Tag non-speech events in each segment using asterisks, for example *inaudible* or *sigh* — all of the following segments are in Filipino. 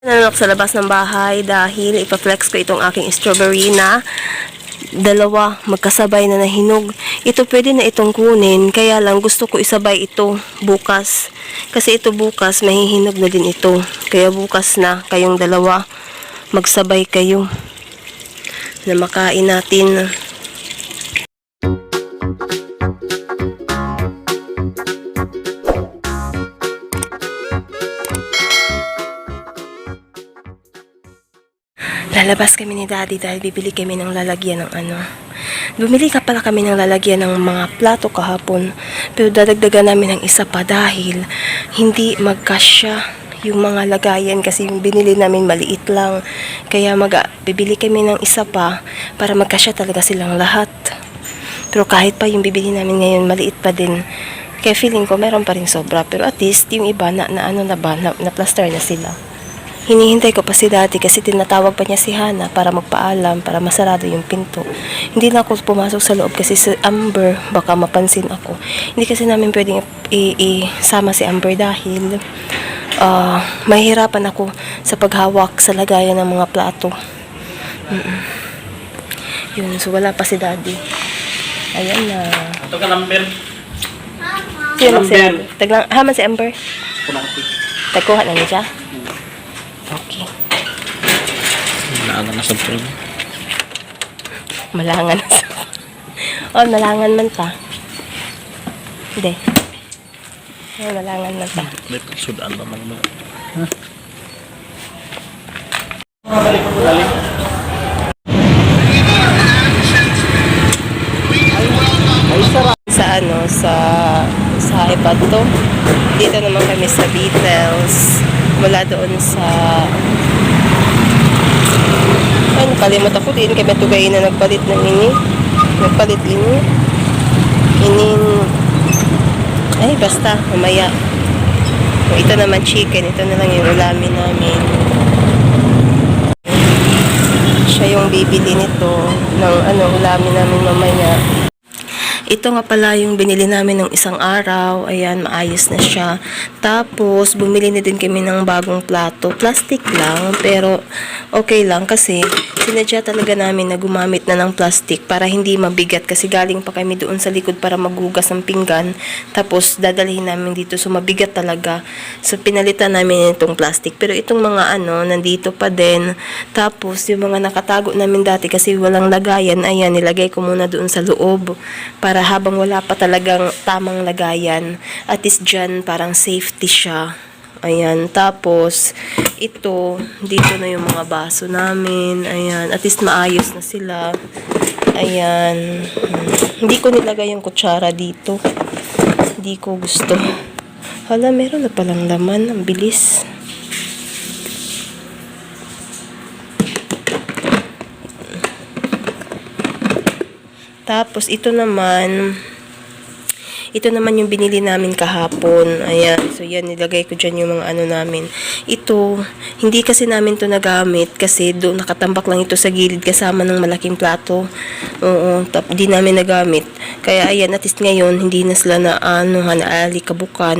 Nanok sa labas ng bahay dahil ipaflex ko itong aking strawberry na dalawa magkasabay na nahinog. Ito pwede na itong kunin, kaya lang gusto ko isabay ito bukas. Kasi ito bukas, mahihinog na din ito. Kaya bukas na kayong dalawa, magsabay kayo na makain natin. Lalabas kami ni Daddy dahil bibili kami ng lalagyan ng ano. Bumili ka pala kami ng lalagyan ng mga plato kahapon. Pero dadagdagan namin ng isa pa dahil hindi magkasya yung mga lagayan kasi yung binili namin maliit lang. Kaya mag bibili kami ng isa pa para magkasya talaga silang lahat. Pero kahit pa yung bibili namin ngayon maliit pa din. Kaya feeling ko meron pa rin sobra. Pero at least yung iba na, na ano na ba, na, na plaster na sila. Hinihintay ko pa si dati kasi tinatawag pa niya si Hana para magpaalam, para masarado yung pinto. Hindi na ako pumasok sa loob kasi si Amber, baka mapansin ako. Hindi kasi namin pwedeng isama si Amber dahil ah, mahihirapan ako sa paghawak sa lagayan ng mga plato. Mm-mm. Yun, so wala pa si daddy. Ayan na. Ito ka number. Sino si Amber. Taglang, haman si Amber. Kumati. Tagkuha na niya siya. Okay. Naaga na sa tren. Malangan na sa... oh, malangan man ta. Hindi. Oh, malangan man ta. May sudan pa man mo. Sa ano, sa sa iPad to. Dito naman kami sa Beatles. Mula doon sa... Ay, nakalimot ako din. Kaya tugay na nagpalit ng ini. Nagpalit ini. Inin... Ay, basta. Mamaya. Ito naman chicken. Ito na lang yung ulamin namin. Siya yung bibili nito ng ano, ulamin namin mamaya. Ito nga pala yung binili namin ng isang araw. Ayan, maayos na siya. Tapos, bumili na din kami ng bagong plato. Plastic lang, pero okay lang kasi sinadya talaga namin na gumamit na ng plastic para hindi mabigat kasi galing pa kami doon sa likod para maghugas ng pinggan. Tapos, dadalhin namin dito. So, mabigat talaga. So, pinalitan namin itong plastic. Pero itong mga ano, nandito pa din. Tapos, yung mga nakatago namin dati kasi walang lagayan, ayan, nilagay ko muna doon sa loob para habang wala pa talagang tamang lagayan, at least dyan parang safety siya. Ayan, tapos ito, dito na yung mga baso namin. Ayan, at least maayos na sila. Ayan. Hmm. Hindi ko nilagay yung kutsara dito. Hindi ko gusto. Hala, meron na palang laman. Ang bilis. Tapos, ito naman, ito naman yung binili namin kahapon. Ayan. So, yan. Nilagay ko dyan yung mga ano namin. Ito, hindi kasi namin to nagamit kasi doon nakatambak lang ito sa gilid kasama ng malaking plato. Oo. Tap, di namin nagamit. Kaya, ayan. At least ngayon, hindi na sila na ano, naali kabukan.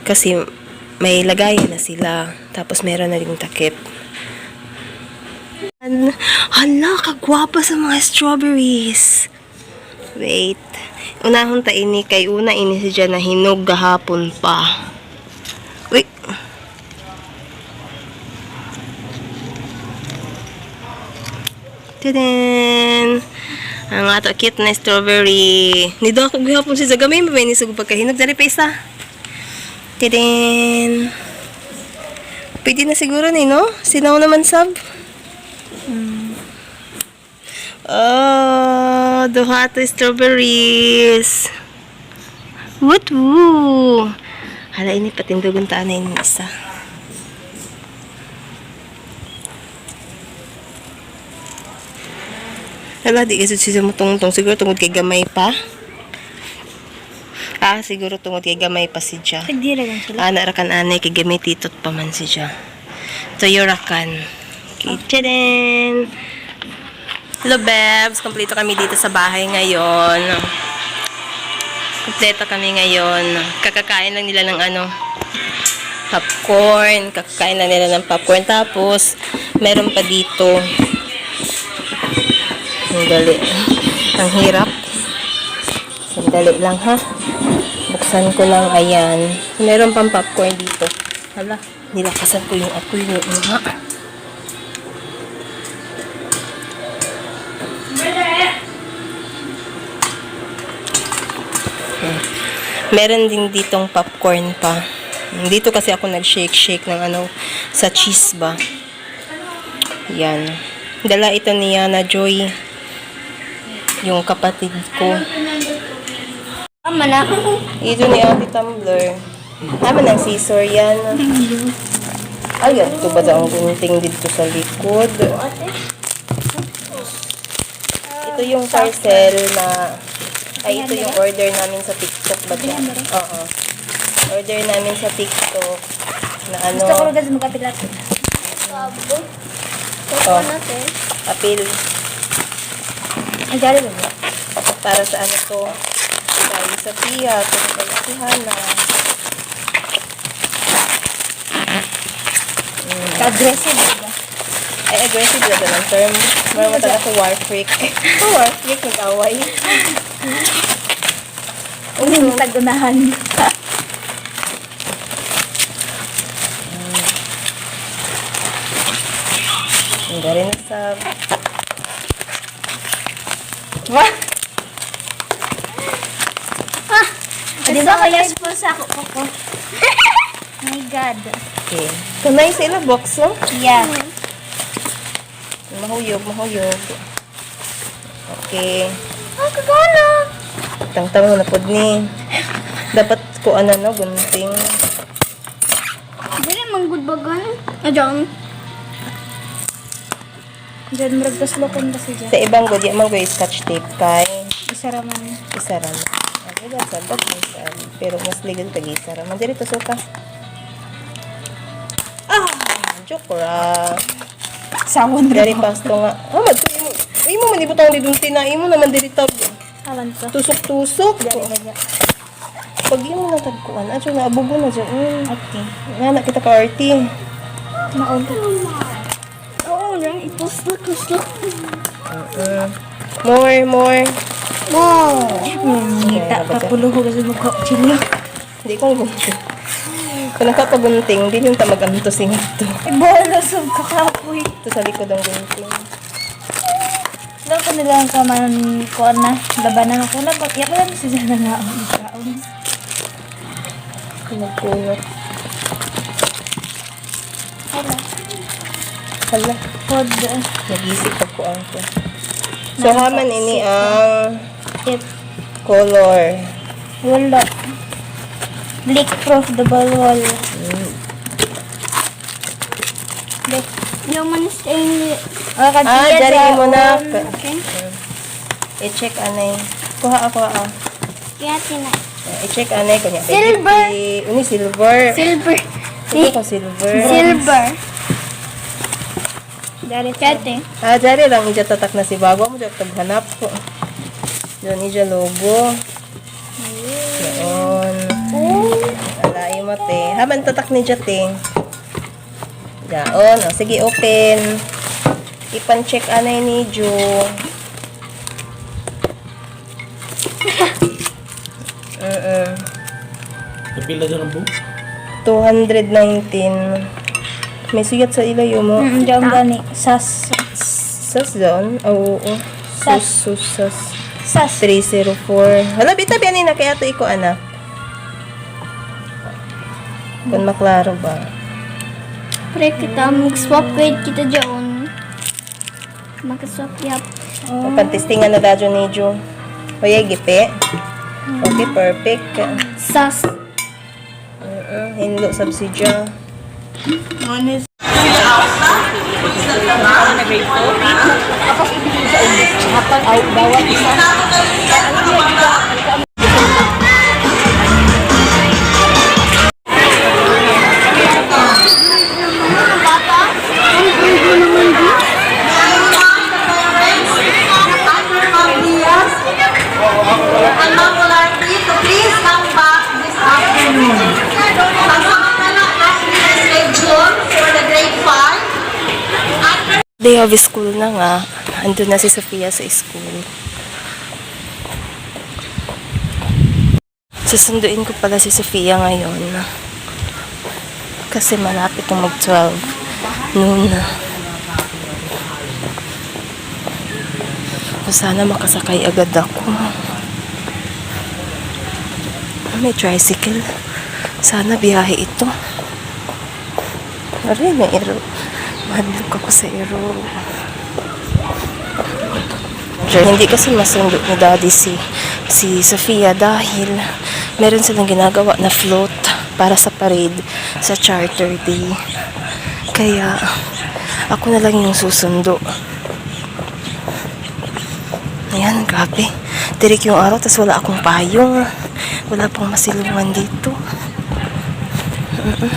Kasi, may lagayan na sila. Tapos, meron na rin takip. Hala, kagwapa sa mga strawberries. Wait. Unahon ta ini kay una ini si na hinog gahapon pa. Wait. Tadaan! Ang ato cute na strawberry. Nido ako gihapon si Zagamay. Mabay ni sa pagkahinog. Dari pa isa. Tadaan! Pwede na siguro ni, no? Sinaw naman sab. Oh, duha to strawberries. What woo? Hala ini patindugon ta na ini isa. Hala di kasi siya mo tungtong siguro tungod kay gamay pa. Ah, siguro tungod kay gamay pa si Ja. Hindi lang sila. Ah, narakan anay kay gamay titot pa man si Ja. Toyorakan. Okay, tadaan! Hello, Bebs. Kompleto kami dito sa bahay ngayon. Kompleto kami ngayon. Kakakain lang nila ng ano, popcorn. Kakain na nila ng popcorn. Tapos, meron pa dito. Ang dali. Ang hirap. Sandali lang ha. Buksan ko lang. Ayan. Meron pang popcorn dito. Hala, nilakasan ko yung apoy mo. Nga. Meron din ditong popcorn pa. Dito kasi ako nag-shake-shake ng ano, sa cheese ba. Yan. Dala ito ni Yana Joy. Yung kapatid ko. Tama na. Ito ni Ate Tumblr. Tama ng scissor yan. Ay, ito ba daw ang gunting dito sa likod? Ito yung parcel na... Ay, ito yung order namin sa TikTok ba dyan? Oo. Order namin sa TikTok na ano, Gusto ko rin magkapilat. oh, appeal Ang galing mo. para sa ano to. Kay Sophia, to kay si Hana. Ka-aggressive, diba? Ay, aggressive na ang term. Meron mo talaga war freak. War freak, nag-away. Ang tagunahan. Ang galing na sa... What? Di ba kaya po sa ako ko? *laughs* My God. Okay. Kunay sa ila box, no? Yeah. Mahuyog, mahuyog. Okay. Ang kagana. Tangtang na pod ni. Dapat ko ano, no? Gunting. Dili man good bagan. Adyan. Diyan maragtas lokon kasi dyan. Sa ibang good, yung mga scotch tape kay Isa raman. isa ra. Okay, that's a bag isa. Pero mas legal tag isa ra. Man diri to suka. Ah, joke ra. Sawon Dari pasto nga. Ah, mad mo. Ay mo man ibutang di dun tinai mo naman diri tab. Awan to. Tusok-tusok. Pag mo na tagkuan, adyo na dyan. Mm. Okay. Nga kita ka arty. Maon. Oo, na gusto. Mm. More, more. Mo. Ngita ka pulo ko kasi magka-chilo. Hindi ko gunting. Kung nakapagunting, di yung tamaganto singito. Ibola sa kakapoy. Ito sa likod ang gunting. Daw ko nila ang kaman ko na labanan ako na pag iya pa lang siya na nga ang kaon. Nagkunot. Hala. Hala, Pod. nag-isip ako ang ko. So, haman ini ang Tip. color. Wala. Leak proof double wall. Leak. Yung man stainless. Ah, Ah, yan dari sa mo na. Okay. I-check anay. Kuha ako ah. Kaya tina. I-check anay. Kunya. Silver. Ini silver. Silver. Ito ko silver. Silver. Dari kate. Ah, dari lang ija tatak na si bago mo jud taghanap ko. Doon ija logo. Doon. Alay mo te. Haman tatak ni jate. Daon. O, sige, open. Ipan-check anay ni Jo. Mm-mm. Napila dyan ang buong. 219. May suyat sa ilayo mo. Mm, diyan gani. Sas. Sas doon? Oo. oo. Sas. Sus, sus, sas. Sas. 304. Hala, bita biyanin na kaya ito iko anak. Kung maklaro ba? Pre, kita mag-swap weight kita dyan. Mag-swap yap. Oh. Pantistingan na dadyo ni Jo. Oye, gipe. Okay, perfect. Sas. Uh-uh, hinlo subsidya. And Day of school na nga. Andun na si Sofia sa school. Susunduin ko pala si Sofia ngayon. Kasi malapit na mag-12. Noon na. Sana makasakay agad ako. May tricycle. Sana biyahe ito. Aray, may ero. Mahadlok ako sa ero. Sure, hindi kasi masundo ni daddy si, si Sofia dahil meron silang ginagawa na float para sa parade sa charter day. Kaya, ako na lang yung susundo. Ayan, grabe. Tirik yung araw, tapos wala akong payong. Wala pang masilungan dito. Mm-mm.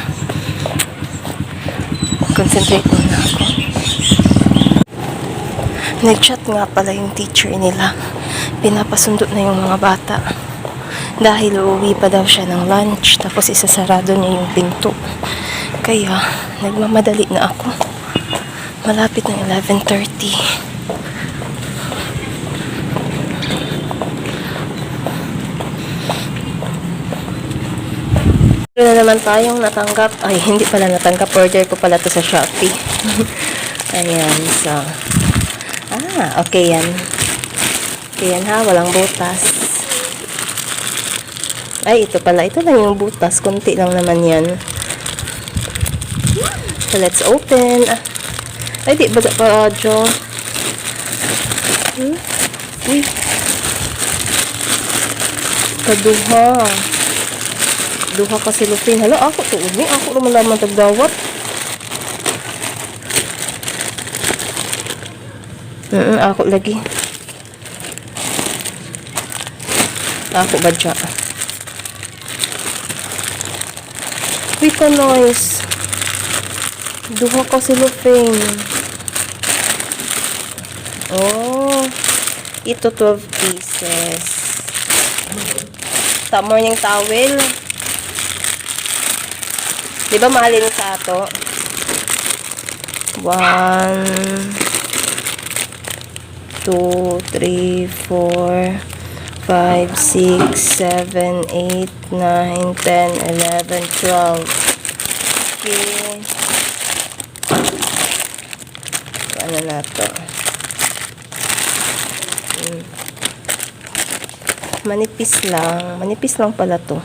Concentrate muna ako. Nag-chat nga pala yung teacher nila. Pinapasundo na yung mga bata. Dahil uuwi pa daw siya ng lunch, tapos isasarado niya yung pinto. Kaya, nagmamadali na ako. Malapit ng 11.30. Meron na naman tayong natanggap. Ay, *laughs* hindi pala natanggap. Order ko pala to sa Shopee. *laughs* Ayan, so. Ah, okay yan. Okay yan ha, walang butas. Ay, ito pala. Ito lang yung butas. Kunti lang naman yan. So, let's open. Ay, di ba pa, Jo? Hmm? Uy. Kaduha. Duha ka silupin. Hala, ako to. Uni, ako naman naman tagdawat. Mm ako lagi. Ako ba dyan? Nice. Duha ka silupin. Oh. Ito 12 pieces. Sa morning towel. Di ba mahalin sa ato? One, two, three, four, five, six, seven, eight, nine, ten, eleven, twelve. Okay. Ano na to? Hmm. Manipis lang. Manipis lang pala to.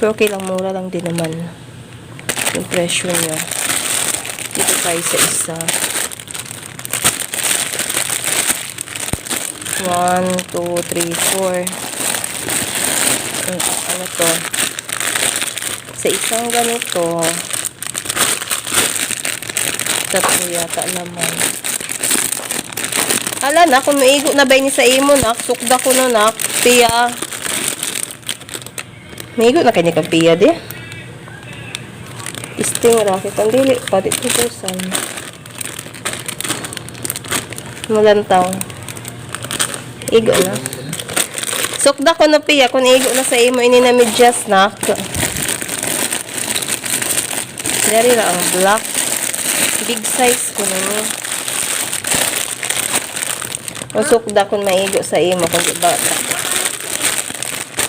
Pero okay lang, mura lang din naman yung presyo niya. Dito tayo sa isa. One, two, three, four. Eh, Ano to? Sa isang ganito, tatlo yata naman. Hala na, kung na ba ni sa imo nak, sukda ko na nak, piya. Maigo na kanya kang piya di. Sting rocket. Ang dili pa. Di 2,000. Mulantaw. Igo na. Sukda ko na piya. Kung igo na sa imo, ini na medyas na. Dari ang black. Big size ko na niya. O sukda kung maigo sa imo. Kung di.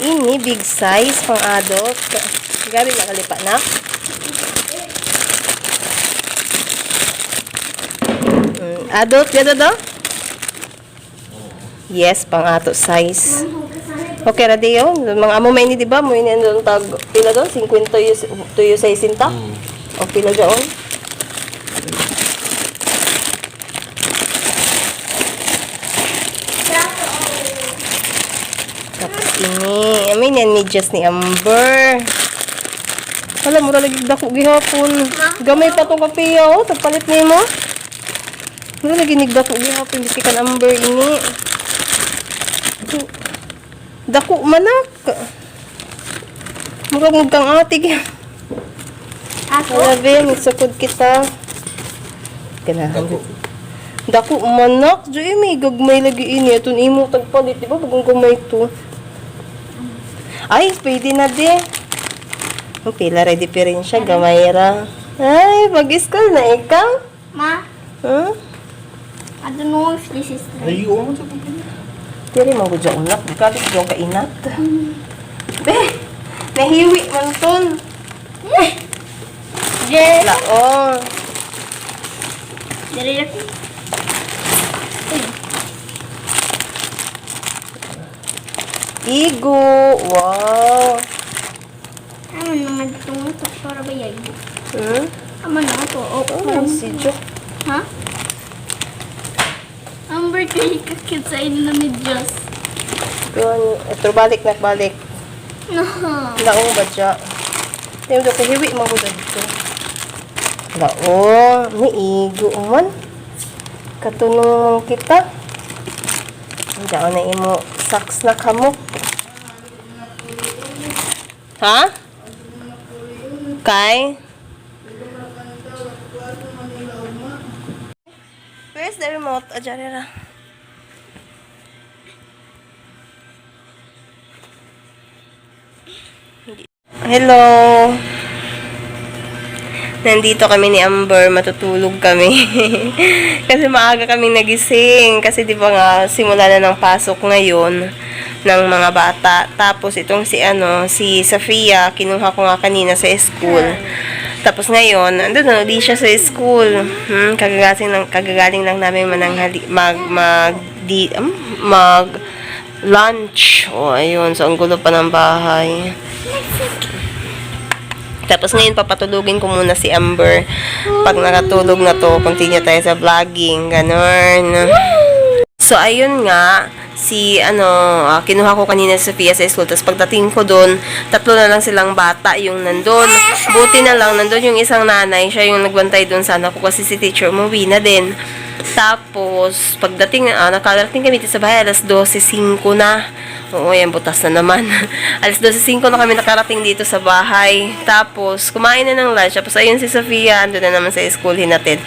Ini, big size, pang adult. Gari na kalipa na. Mm, adult gado daw? Yes, pang ato size. Okay ra diyo. Mga amo may ni di ba? Mo ini doon tag pila doon 50 tuyo sa isinta. O pila doon? Tapos ini, may niyan medyas ni Amber. Wala, mura lagi dako gihapon. Gamay pa tong kapiya, oh. Tagpalit ni mo. Mura lagi nigdako gihapon. Di kan Amber ini. Dako manak. Mura mo kang ate. Ako? Wala, Ben. Sukod kita. Ganahan. Dako manak. Diyo, may gagmay lagi ini. Itong imo tagpalit. Di ba? Bagong gamay to. Ay, pwede na di. Ang pila ready pa rin siya. Gamay ra. Ay, mag-school na ikaw. Ma? Huh? I don't know if this is Ay, oo, sa pagkain. Diri mo ko dyan unak. Di ka dyan kainat. Be, nahiwi man tol. Yes. Laong. Dari ako. Igo. Wow. Ano naman itong ito para ba yan? Hmm? Ama na ito. Oh, Oh, si Jo. Ha? Amber kayo kakit sa inyo na ni Diyos. Ito, balik na, balik. No. Laong ba dyan? Tayo do kahiwi mo ko dito. Laong. Ni igo man. Katunong kita. Diyan na imo saks na kamok. Ha? Kay? Where's the remote? Na. Hello! Nandito kami ni Amber, matutulog kami. *laughs* kasi maaga kami nagising. Kasi di ba nga, simula na ng pasok ngayon ng mga bata. Tapos itong si ano, si Safia, kinuha ko nga kanina sa school. Tapos ngayon, andun na, di siya sa school. Hmm, kagagaling lang, kagagaling lang namin mananghali, mag, mag, di, um, mag, lunch. O, ayun. So, ang gulo pa ng bahay. Tapos ngayon, papatulugin ko muna si Amber. Pag nakatulog na to, continue tayo sa vlogging. Ganon. So, ayun nga, si, ano, ah, kinuha ko kanina si Sophia sa school. Tapos pagdating ko doon, tatlo na lang silang bata yung nandun. Buti na lang, nandun yung isang nanay. Siya yung nagbantay doon sa anak ko kasi si teacher umuwi na din. Tapos, pagdating, ah, nakarating kami sa bahay, alas 12.05 na. Oo, yan, butas na naman. *laughs* alas 12.05 na kami nakarating dito sa bahay. Tapos, kumain na ng lunch. Tapos, ayun si Sofia, ando na naman sa school, hinatid.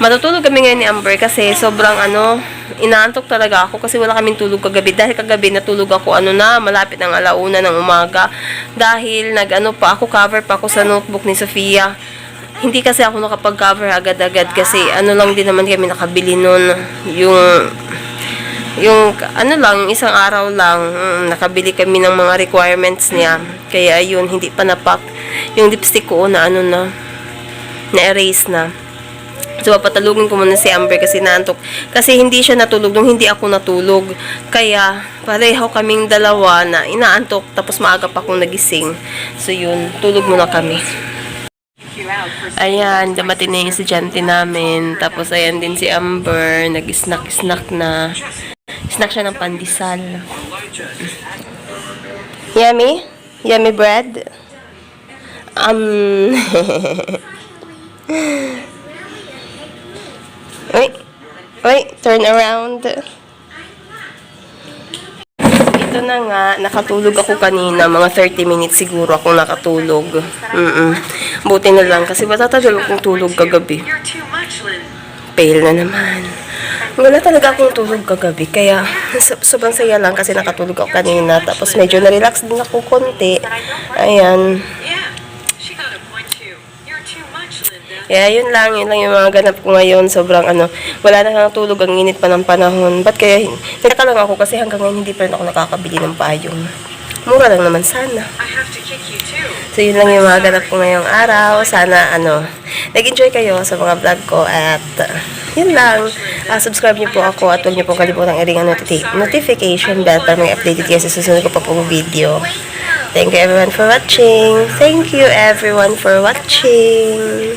Matutulog kami ngayon ni Amber kasi sobrang, ano, inaantok talaga ako kasi wala kaming tulog kagabi. Dahil kagabi natulog ako, ano na, malapit ng alauna ng umaga. Dahil, nag-ano pa ako, cover pa ako sa notebook ni Sofia hindi kasi ako nakapag-cover agad-agad kasi ano lang din naman kami nakabili nun. Yung yung ano lang isang araw lang mm, nakabili kami ng mga requirements niya. Kaya ayun hindi pa napak. Yung lipstick ko na ano na na erase na So, papatalugin ko muna si Amber kasi naantok. Kasi hindi siya natulog nung hindi ako natulog. Kaya, pareho kaming dalawa na inaantok tapos maaga pa akong nagising. So, yun. Tulog muna kami. Ayan, dumating na yung estudyante namin. Tapos, ayan din si Amber. Nag-snack-snack na. Snack siya ng pandesal. Yummy? Yummy bread? Um... *laughs* Wait. Wait, turn around. Ito na nga, nakatulog ako kanina, mga 30 minutes siguro akong nakatulog. Mm Buti na lang, kasi matatagal akong tulog kagabi. Fail na naman. Wala talaga akong tulog kagabi, kaya so- sobrang saya lang kasi nakatulog ako kanina. Tapos medyo na-relax din ako konti. Ayan. Kaya yun lang, yun lang yung mga ganap ko ngayon. Sobrang ano, wala na kang tulog, ang init pa ng panahon. Ba't kaya, nagtaka lang ako kasi hanggang ngayon hindi pa rin ako nakakabili ng payong. Mura lang naman sana. So yun lang yung mga ganap ko ngayong araw. Sana ano, nag-enjoy kayo sa mga vlog ko at uh, yun lang. Ah, subscribe niyo po ako at huwag niyo po kalimutang i-ring ang noti- notification bell para may updated kayo sa susunod ko pa pong video. Thank you everyone for watching. Thank you everyone for watching.